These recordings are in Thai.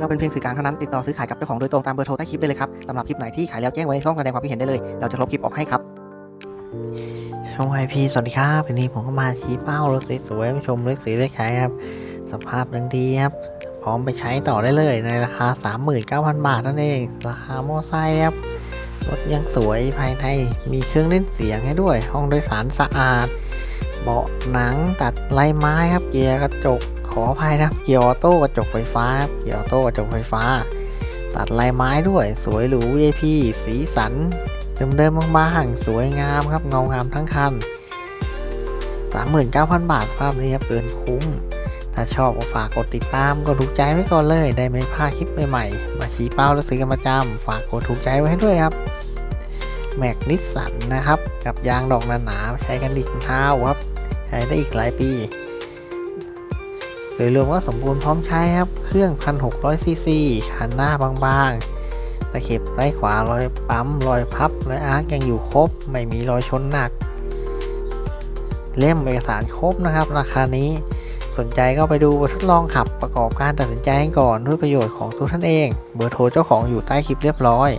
เราเป็นเพียงสื่อกลางเท่านั้นติดต่อซื้อขายกับเจ้าของโดยตรงตามเบอร์โทรใต้คลิปได้เลยครับสำหรับคลิปไหนที่ขายแล้วแจ้งไว้ในช่องแสดงความคิดเห็นได้เลย เราจะลบคลิปออกให้ครับช่องไอพีสวัสดีครับวันนี้ผมก็มาชี้เป้ารถสวยๆมาชมรถสีเลขขายครับ สภาพยังดีครับ พร้อมไปใช้ต่อได้เลยในราคา 39,000 บาทนั่นเอง ราคามอไซค์ครับ รถยังสวยภายในมีเครื่องเล่นเสียงให้ด้วย ห้องโดยสารสะอาด เบาะหนังตัดลายไม้ครับ เกียร์กระจก ขออภัยนะครับเกียร์ออโต้กระจกไฟฟ้าครับเกียร์ออโต้กระจกไฟฟ้า ตัดลายไม้ด้วยสวยหรู VIP สีสันเดิมๆบางๆสวยงามครับเงางามทั้งคัน 39,000 บาทสภาพนี้ครับเกินคุ้ม ถ้าชอบก็ฝากกดติดตามกดถูกใจไว้ก่อนเลย ได้ไม่พลาดคลิปใหม่ๆ มาชี้เป้าและซื้อกันประจำฝากกดถูกใจไว้ให้ด้วยครับแม็กนิสสันนะครับ กับยางดอกหนาๆใช้กันดิกเท้าครับ ใช้ได้อีกหลายปี ดยรวมว่าสมบูรณ์พร้อมใช้ครับ เครื่อง 1,600 ซีซีคันหน้าบางๆ ตะเข็บซ้ายขวารอยปั๊ม รอยพับ รอยอาร์คยังอยู่ครบ ไม่มีรอยชนหนัก เล่มเอกสารครบนะครับ ราคานี้สนใจก็ไปดูทดลองขับประกอบการตัดสินใจให้ก่อนด้วยประโยชน์ของตัวท่านเอง เบอร์โทรเจ้าของอยู่ใต้คลิปเรียบร้อย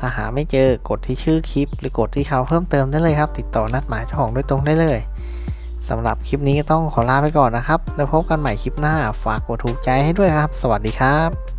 ถ้าหาไม่เจอกดที่ชื่อคลิป หรือกดที่เขาเพิ่มเติมได้เลยครับ ติดต่อนัดหมายเจ้าของโดยตรงได้เลย สำหรับคลิปนี้ต้องขอลาไปก่อนนะครับ แล้วพบกันใหม่คลิปหน้า ฝากกดถูกใจให้ด้วยครับ สวัสดีครับ